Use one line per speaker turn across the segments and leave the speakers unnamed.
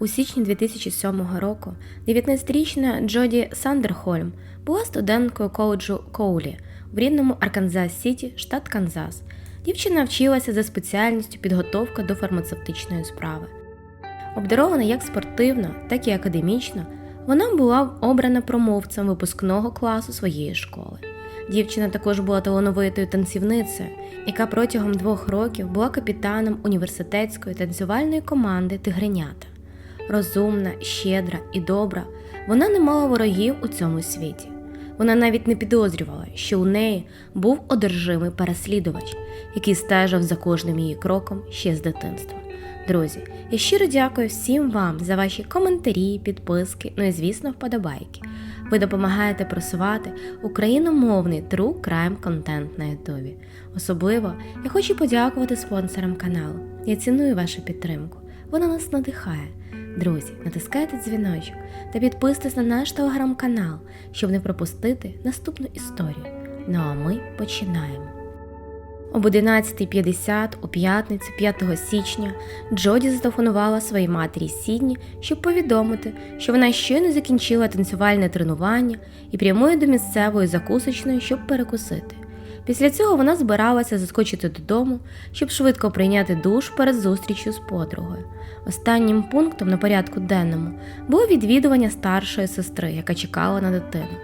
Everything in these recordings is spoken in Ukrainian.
У січні 2007 року 19-річна Джоді Сандерхольм була студенткою коледжу Коулі в рідному Арканзас Сіті, штат Канзас. Дівчина вчилася за спеціальністю підготовка до фармацевтичної справи. Обдарована як спортивно, так і академічно, вона була обрана промовцем випускного класу своєї школи. Дівчина також була талановитою танцівницею, яка протягом двох років була капітаном університетської танцювальної команди Тигренята. Розумна, щедра і добра, вона не мала ворогів у цьому світі. Вона навіть не підозрювала, що у неї був одержимий переслідувач, який стежив за кожним її кроком ще з дитинства. Друзі, я щиро дякую всім вам за ваші коментарі, підписки, ну і звісно, вподобайки. Ви допомагаєте просувати україномовний true crime контент на Ютубі. Особливо я хочу подякувати спонсорам каналу. Я ціную вашу підтримку. Вона нас надихає. Друзі, натискайте дзвіночок та підписуйтесь на наш телеграм-канал, щоб не пропустити наступну історію. Ну а ми починаємо. Об 11.50 у п'ятницю 5 січня Джоді зателефонувала своїй матері Сідні, щоб повідомити, що вона щойно закінчила танцювальне тренування і прямує до місцевої закусочної, щоб перекусити. Після цього вона збиралася заскочити додому, щоб швидко прийняти душ перед зустрічю з подругою. Останнім пунктом на порядку денному було відвідування старшої сестри, яка чекала на дитину.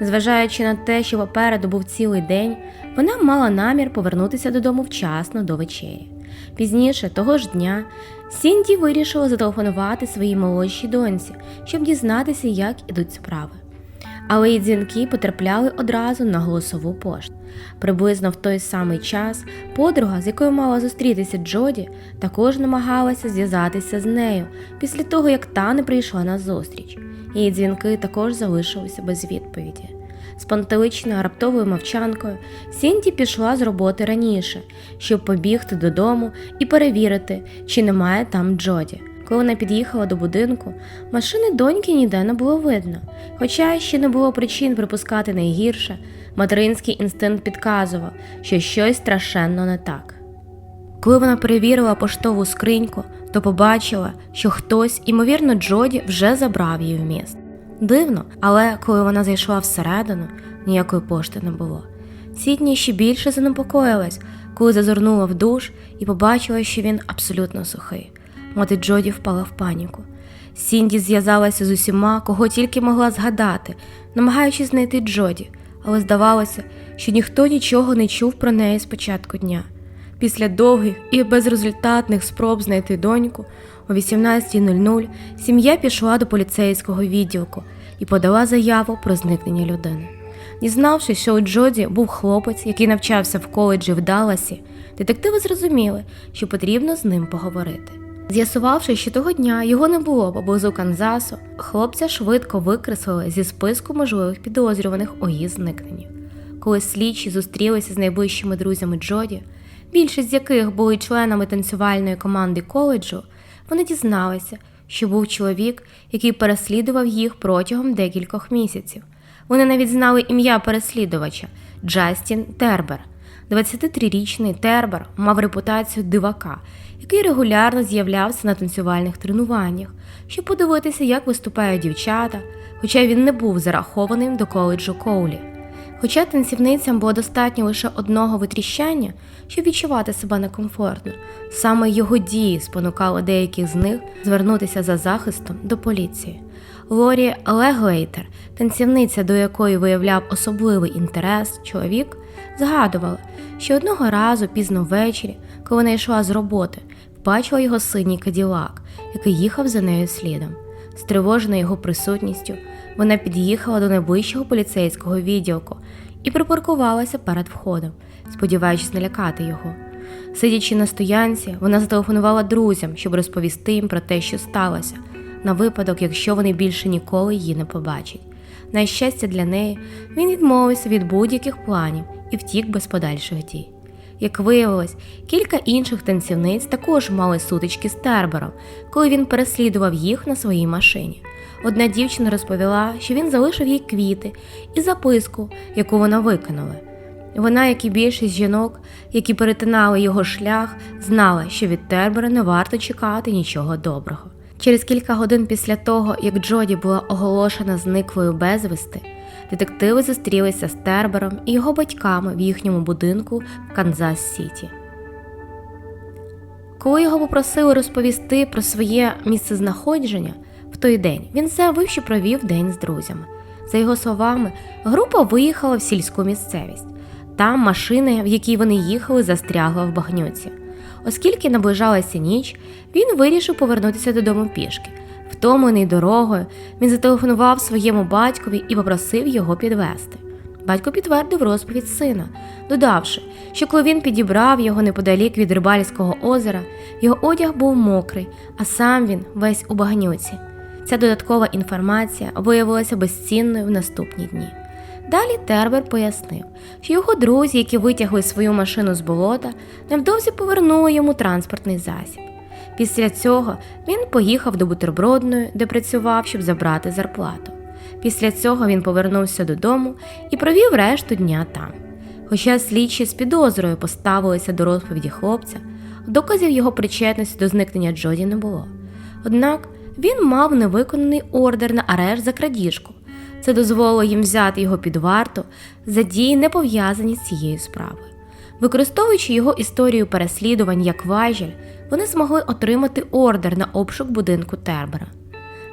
Незважаючи на те, що попереду був цілий день, вона мала намір повернутися додому вчасно до вечері. Пізніше того ж дня Сінді вирішила зателефонувати своїй молодшій доньці, щоб дізнатися, як ідуть справи. Але її дзвінки потрапляли одразу на голосову пошту. Приблизно в той самий час подруга, з якою мала зустрітися Джоді, також намагалася зв'язатися з нею після того, як та не прийшла на зустріч. Її дзвінки також залишилися без відповіді. Спантеличною раптовою мовчанкою Сінді пішла з роботи раніше, щоб побігти додому і перевірити, чи немає там Джоді. Коли вона під'їхала до будинку, машини доньки ніде не було видно, хоча ще не було причин припускати найгірше, материнський інстинкт підказував, що щось страшенно не так. Коли вона перевірила поштову скриньку, то побачила, що хтось, імовірно, Джоді вже забрав її в міст. Дивно, але коли вона зайшла всередину, ніякої пошти не було. Сідні ще більше занепокоїлась, коли зазирнула в душ і побачила, що він абсолютно сухий. Мати Джоді впала в паніку. Сінді зв'язалася з усіма, кого тільки могла згадати, намагаючись знайти Джоді, але здавалося, що ніхто нічого не чув про неї з початку дня. Після довгих і безрезультатних спроб знайти доньку о 18.00 сім'я пішла до поліцейського відділку і подала заяву про зникнення людини. Дізнавшись, що у Джоді був хлопець, який навчався в коледжі в Далласі, детективи зрозуміли, що потрібно з ним поговорити. З'ясувавши, що того дня його не було поблизу Канзасу, хлопця швидко викреслили зі списку можливих підозрюваних у її зникненні. Коли слідчі зустрілися з найближчими друзями Джоді, більшість з яких були членами танцювальної команди коледжу, вони дізналися, що був чоловік, який переслідував їх протягом декількох місяців. Вони навіть знали ім'я переслідувача Джастін Тербер. 23-річний Тербер мав репутацію дивака, який регулярно з'являвся на танцювальних тренуваннях, щоб подивитися, як виступають дівчата, хоча він не був зарахованим до коледжу Коулі. Хоча танцівницям було достатньо лише одного витріщання, щоб відчувати себе некомфортно, саме його дії спонукали деяких з них звернутися за захистом до поліції. Лорі Леглейтер, танцівниця, до якої виявляв особливий інтерес чоловік, згадувала, що одного разу пізно ввечері, коли вона йшла з роботи, бачила його синій каділак, який їхав за нею слідом. Стривожена його присутністю, вона під'їхала до найближчого поліцейського відділку і припаркувалася перед входом, сподіваючись налякати його. Сидячи на стоянці, вона зателефонувала друзям, щоб розповісти їм про те, що сталося, на випадок, якщо вони більше ніколи її не побачать. На щастя для неї, він відмовився від будь-яких планів і втік без подальших дій. Як виявилось, кілька інших танцівниць також мали сутички з Тербером, коли він переслідував їх на своїй машині. Одна дівчина розповіла, що він залишив їй квіти і записку, яку вона викинула. Вона, як і більшість жінок, які перетинали його шлях, знала, що від Тербера не варто чекати нічого доброго. Через кілька годин після того, як Джоді була оголошена зниклою безвісти, детективи зустрілися з Тербером і його батьками в їхньому будинку в Канзас Сіті. Коли його попросили розповісти про своє місцезнаходження в той день, він заявив, що провів день з друзями. За його словами, група виїхала в сільську місцевість. Там машина, в якій вони їхали, застрягла в багнюці. Оскільки наближалася ніч, він вирішив повернутися додому пішки. Втомлений дорогою, він зателефонував своєму батькові і попросив його підвести. Батько підтвердив розповідь сина, додавши, що коли він підібрав його неподалік від рибальського озера, його одяг був мокрий, а сам він весь у багнюці. Ця додаткова інформація виявилася безцінною в наступні дні. Далі Тербер пояснив, що його друзі, які витягли свою машину з болота, невдовзі повернули йому транспортний засіб. Після цього він поїхав до бутербродної, де працював, щоб забрати зарплату. Після цього він повернувся додому і провів решту дня там. Хоча слідчі з підозрою поставилися до розповіді хлопця, доказів його причетності до зникнення Джоді не було. Однак він мав невиконаний ордер на арешт за крадіжку. Це дозволило їм взяти його під варту за дії, не пов'язані з цією справою. Використовуючи його історію переслідувань як важіль, вони змогли отримати ордер на обшук будинку Тербера.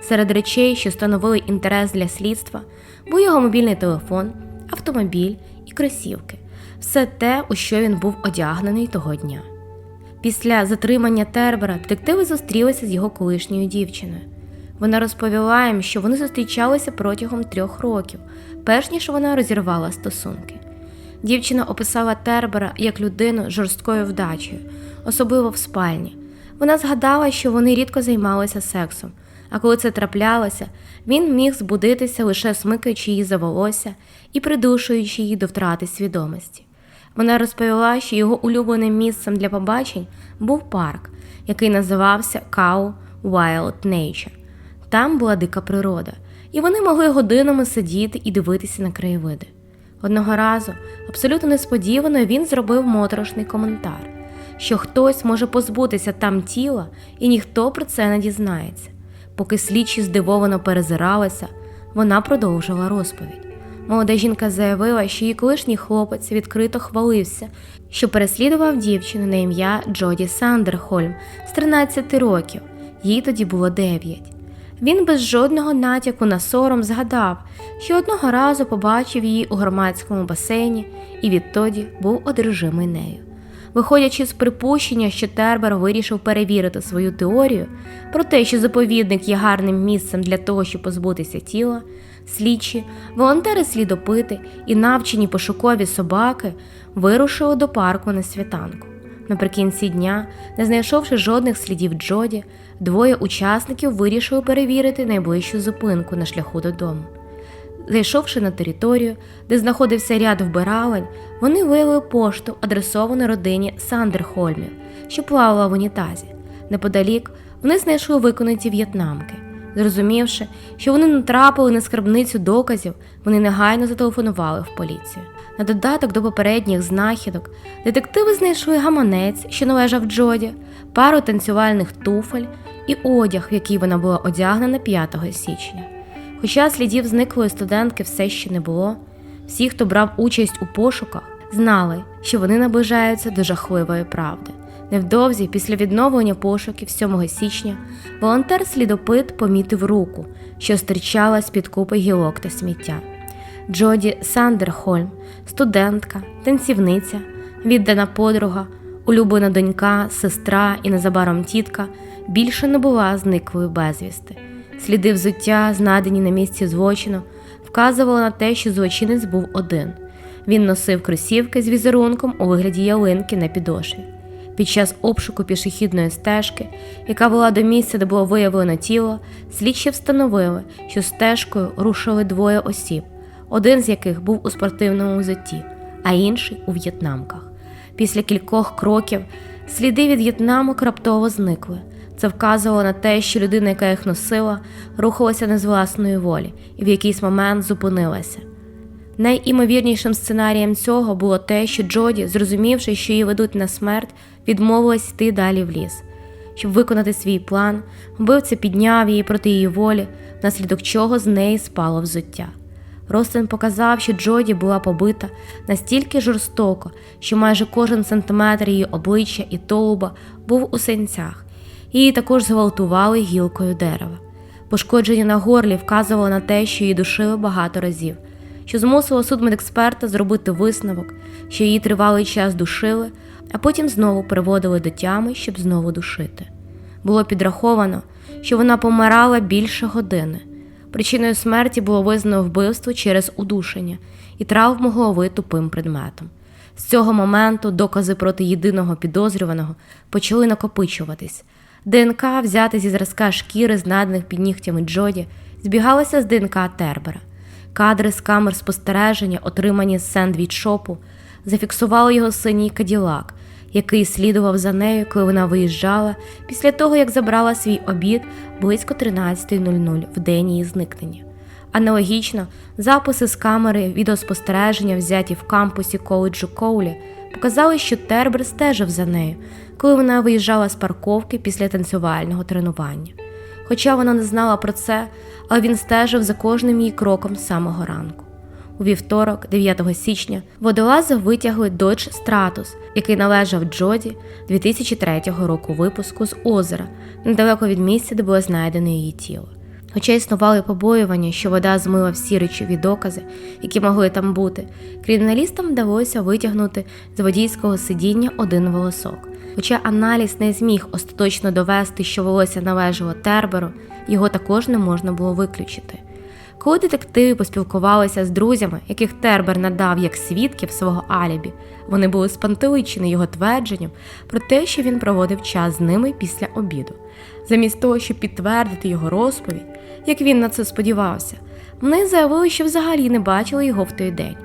Серед речей, що становили інтерес для слідства, був його мобільний телефон, автомобіль і кросівки все те, у що він був одягнений того дня. Після затримання Тербера детективи зустрілися з його колишньою дівчиною. Вона розповіла їм, що вони зустрічалися протягом трьох років, перш ніж вона розірвала стосунки. Дівчина описала Тербера як людину з жорсткою вдачею, особливо в спальні. Вона згадала, що вони рідко займалися сексом, а коли це траплялося, він міг збудитися лише смикаючи її за волосся і придушуючи її до втрати свідомості. Вона розповіла, що його улюбленим місцем для побачень був парк, який називався Cow Wild Nature. Там була дика природа, і вони могли годинами сидіти і дивитися на краєвиди. Одного разу, абсолютно несподівано, він зробив моторошний коментар, що хтось може позбутися там тіла, і ніхто про це не дізнається. Поки слідчі здивовано перезиралися, вона продовжила розповідь. Молода жінка заявила, що її колишній хлопець відкрито хвалився, що переслідував дівчину на ім'я Джоді Сандерхольм з 13 років, їй тоді було 9. Він без жодного натяку на сором згадав, що одного разу побачив її у громадському басейні і відтоді був одержимий нею. Виходячи з припущення, що Тербер вирішив перевірити свою теорію про те, що заповідник є гарним місцем для того, щоб позбутися тіла, слідчі, волонтери слідопити і навчені пошукові собаки вирушили до парку на світанку. Наприкінці дня, не знайшовши жодних слідів Джоді, двоє учасників вирішили перевірити найближчу зупинку на шляху додому. Зайшовши на територію, де знаходився ряд вбиралень, вони виявили пошту, адресовану родині Сандерхольмів, що плавала в унітазі. Неподалік вони знайшли виконані в'єтнамки. Зрозумівши, що вони натрапили на скарбницю доказів, вони негайно зателефонували в поліцію. На додаток до попередніх знахідок детективи знайшли гаманець, що належав Джоді, пару танцювальних туфель і одяг, в який вона була одягнена 5 січня. Хоча слідів зниклої студентки все ще не було, всі, хто брав участь у пошуках, знали, що вони наближаються до жахливої правди. Невдовзі, після відновлення пошуків 7 січня, волонтер-слідопит помітив руку, що стирчала з-під купи гілок та сміття. Джоді Сандерхольм, студентка, танцівниця, віддана подруга, улюблена донька, сестра і незабаром тітка, більше не була зниклою безвісти. Сліди взуття, знайдені на місці злочину, вказували на те, що злочинець був один. Він носив кросівки з візерунком у вигляді ялинки на підошві. Під час обшуку пішохідної стежки, яка була до місця, де було виявлено тіло, слідчі встановили, що стежкою рушили двоє осіб, один з яких був у спортивному взутті, а інший у в'єтнамках. Після кількох кроків сліди від в'єтнамок раптово зникли. Це вказувало на те, що людина, яка їх носила, рухалася не з власної волі і в якийсь момент зупинилася. Найімовірнішим сценарієм цього було те, що Джоді, зрозумівши, що її ведуть на смерть, відмовилась йти далі в ліс. Щоб виконати свій план, вбивця підняв її проти її волі, внаслідок чого з неї спало взуття. Ростин показав, що Джоді була побита настільки жорстоко, що майже кожен сантиметр її обличчя і толуба був у синцях. Її також зґвалтували гілкою дерева. Пошкодження на горлі вказувало на те, що її душили багато разів, що змусило судмедексперта зробити висновок, що її тривалий час душили, а потім знову приводили до тями, щоб знову душити. Було підраховано, що вона помирала більше години. Причиною смерті було визнано вбивство через удушення і травму голови тупим предметом. З цього моменту докази проти єдиного підозрюваного почали накопичуватись. ДНК, взяте зі зразка шкіри, знайдених під нігтями Джоді, збігалося з ДНК Тербера. Кадри з камер спостереження, отримані з сендвіч-шопу, зафіксували його синій каділак, який слідував за нею, коли вона виїжджала після того, як забрала свій обід близько 13.00 в день її зникнення. Аналогічно, записи з камери відеоспостереження, взяті в кампусі коледжу Коулі, показали, що Тербер стежив за нею, коли вона виїжджала з парковки після танцювального тренування. Хоча вона не знала про це, але він стежив за кожним її кроком самого ранку. У вівторок, 9 січня, водолази витягли Dodge Stratus, який належав Джоді 2003 року випуску з озера, недалеко від місця, де було знайдено її тіло. Хоча існували побоювання, що вода змила всі речові докази, які могли там бути, криміналістам вдалося витягнути з водійського сидіння один волосок. Хоча аналіз не зміг остаточно довести, що волосся належало Терберу, його також не можна було виключити. Коли детективи поспілкувалися з друзями, яких Тербер надав як свідків свого алібі, вони були спантеличені його твердженням про те, що він проводив час з ними після обіду. Замість того, щоб підтвердити його розповідь, як він на це сподівався, вони заявили, що взагалі не бачили його в той день.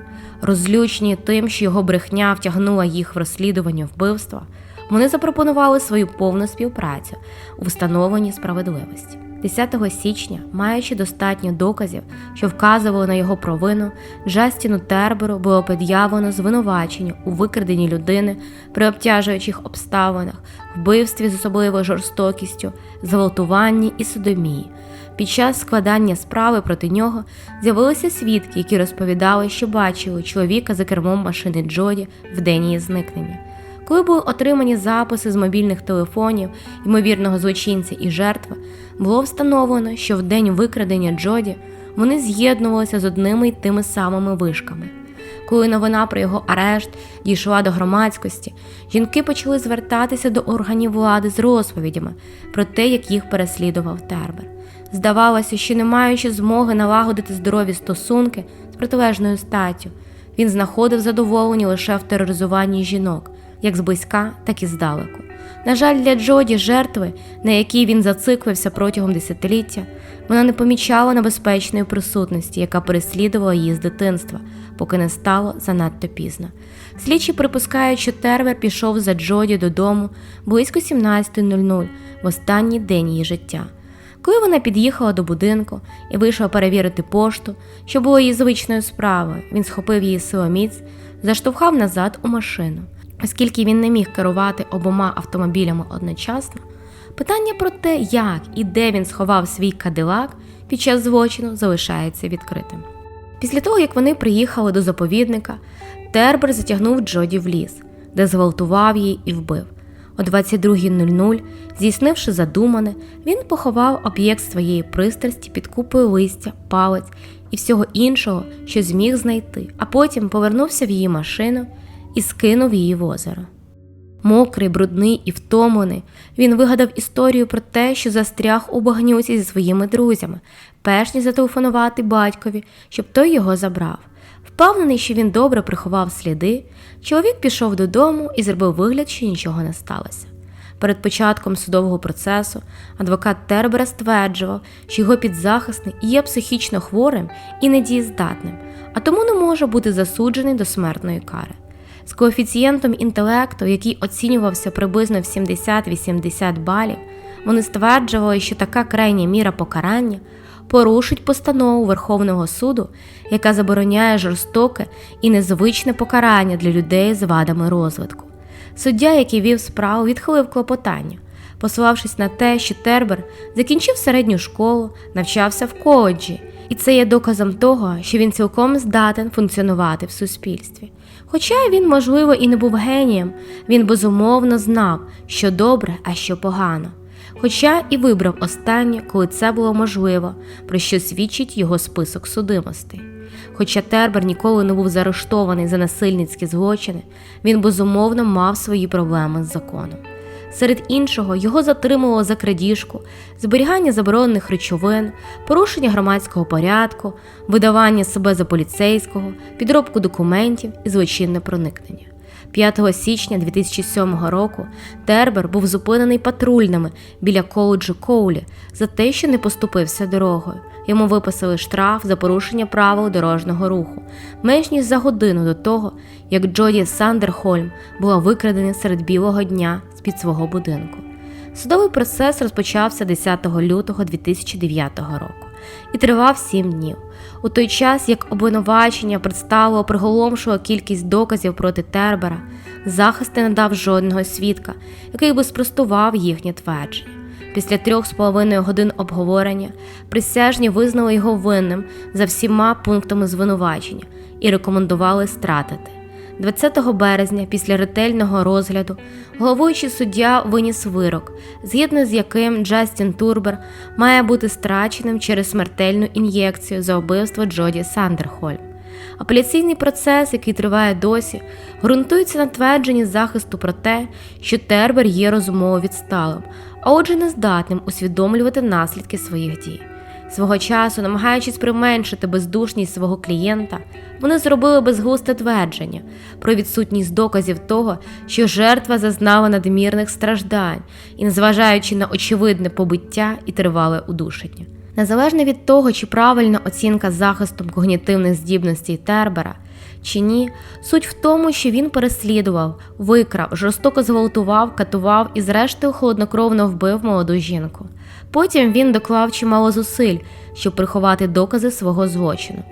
Розлючені тим, що його брехня втягнула їх в розслідування вбивства, вони запропонували свою повну співпрацю у встановленні справедливості. 10 січня, маючи достатньо доказів, що вказували на його провину, Джастіну Терберу було пред'явлено звинувачення у викраденні людини при обтяжуючих обставинах, вбивстві з особливою жорстокістю, зґвалтуванні і содомії. Під час складання справи проти нього з'явилися свідки, які розповідали, що бачили чоловіка за кермом машини Джоді в день її зникнення. Коли були отримані записи з мобільних телефонів ймовірного злочинця і жертви, було встановлено, що в день викрадення Джоді вони з'єднувалися з одними й тими самими вишками. Коли новина про його арешт дійшла до громадськості, жінки почали звертатися до органів влади з розповідями про те, як їх переслідував Тербер. Здавалося, що не маючи змоги налагодити здорові стосунки з протилежною статтю, він знаходив задоволення лише в тероризуванні жінок, як зблизька, так і здалеку. На жаль, для Джоді, жертви, на якій він зациклився протягом десятиліття, вона не помічала небезпечної присутності, яка переслідувала її з дитинства, поки не стало занадто пізно. Слідчі припускають, що Тервер пішов за Джоді додому близько 17.00 в останній день її життя. Коли вона під'їхала до будинку і вийшла перевірити пошту, що було її звичною справою, він схопив її силоміць, заштовхав назад у машину. Оскільки він не міг керувати обома автомобілями одночасно, питання про те, як і де він сховав свій кадилак під час злочину, залишається відкритим. Після того, як вони приїхали до заповідника, Тербер затягнув Джоді в ліс, де зґвалтував її і вбив. О 22.00, здійснивши задумане, він поховав об'єкт своєї пристрасті під купою листя, палець і всього іншого, що зміг знайти, а потім повернувся в її машину і скинув її в озеро. Мокрий, брудний і втомлений, він вигадав історію про те, що застряг у багнюці зі своїми друзями, перш ніж зателефонувати батькові, щоб той його забрав. Впевнений, що він добре приховав сліди, чоловік пішов додому і зробив вигляд, що нічого не сталося. Перед початком судового процесу адвокат Тербера стверджував, що його підзахисний є психічно хворим і недієздатним, а тому не може бути засуджений до смертної кари. З коефіцієнтом інтелекту, який оцінювався приблизно в 70-80 балів, вони стверджували, що така крайня міра покарання порушить постанову Верховного суду, яка забороняє жорстоке і незвичне покарання для людей з вадами розвитку. Суддя, який вів справу, відхилив клопотання. посилавшись на те, що Тербер закінчив середню школу, навчався в коледжі, і це є доказом того, що він цілком здатен функціонувати в суспільстві. Хоча він, можливо, і не був генієм, він безумовно знав, що добре, а що погано. Хоча і вибрав останнє, коли це було можливо, про що свідчить його список судимостей. Хоча Тербер ніколи не був заарештований за насильницькі злочини, він безумовно мав свої проблеми з законом. Серед іншого, його затримувало за крадіжку, зберігання заборонених речовин, порушення громадського порядку, видавання себе за поліцейського, підробку документів і злочинне проникнення. 5 січня 2007 року Тербер був зупинений патрульними біля коледжу Коулі за те, що не поступився дорогою. Йому виписали штраф за порушення правил дорожнього руху менш ніж за годину до того, як Джоді Сандерхольм була викрадена серед білого дня з-під свого будинку. Судовий процес розпочався 10 лютого 2009 року і тривав 7 днів. У той час, як обвинувачення представило приголомшувала кількість доказів проти Тербера, захист не надав жодного свідка, який би спростував їхнє твердження. Після трьох з половиною годин обговорення присяжні визнали його винним за всіма пунктами звинувачення і рекомендували стратити. 20 березня, після ретельного розгляду, головуючий суддя виніс вирок, згідно з яким Джастін Турбер має бути страченим через смертельну ін'єкцію за вбивство Джоді Сандерхольм. Апеляційний процес, який триває досі, ґрунтується на твердженні захисту про те, що Тербер є розумово відсталим, а отже, нездатним усвідомлювати наслідки своїх дій. Свого часу, намагаючись применшити бездушність свого клієнта, вони зробили безгусте твердження про відсутність доказів того, що жертва зазнала надмірних страждань і незважаючи на очевидне побиття і тривале удушення. Незалежно від того, чи правильна оцінка захистом когнітивних здібностей Тербера чи ні, суть в тому, що він переслідував, викрав, жорстоко зґвалтував, катував і, зрештою, холоднокровно вбив молоду жінку. Потім він доклав чимало зусиль, щоб приховати докази свого злочину,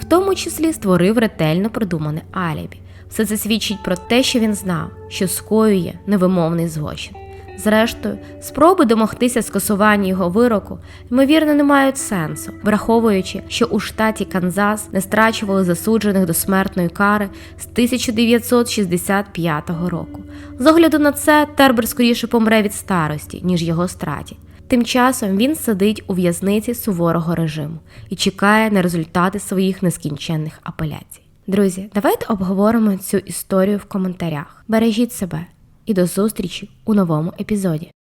в тому числі створив ретельно продумане алібі. Все це свідчить про те, що він знав, що скоює невимовний злочин. Зрештою, спроби домогтися скасування його вироку, ймовірно, не мають сенсу, враховуючи, що у штаті Канзас не страчували засуджених до смертної кари з 1965 року. З огляду на це Тербер скоріше помре від старості, ніж його стратять. Тим часом він сидить у в'язниці суворого режиму і чекає на результати своїх нескінченних апеляцій. Друзі, давайте обговоримо цю історію в коментарях. Бережіть себе і до зустрічі у новому епізоді.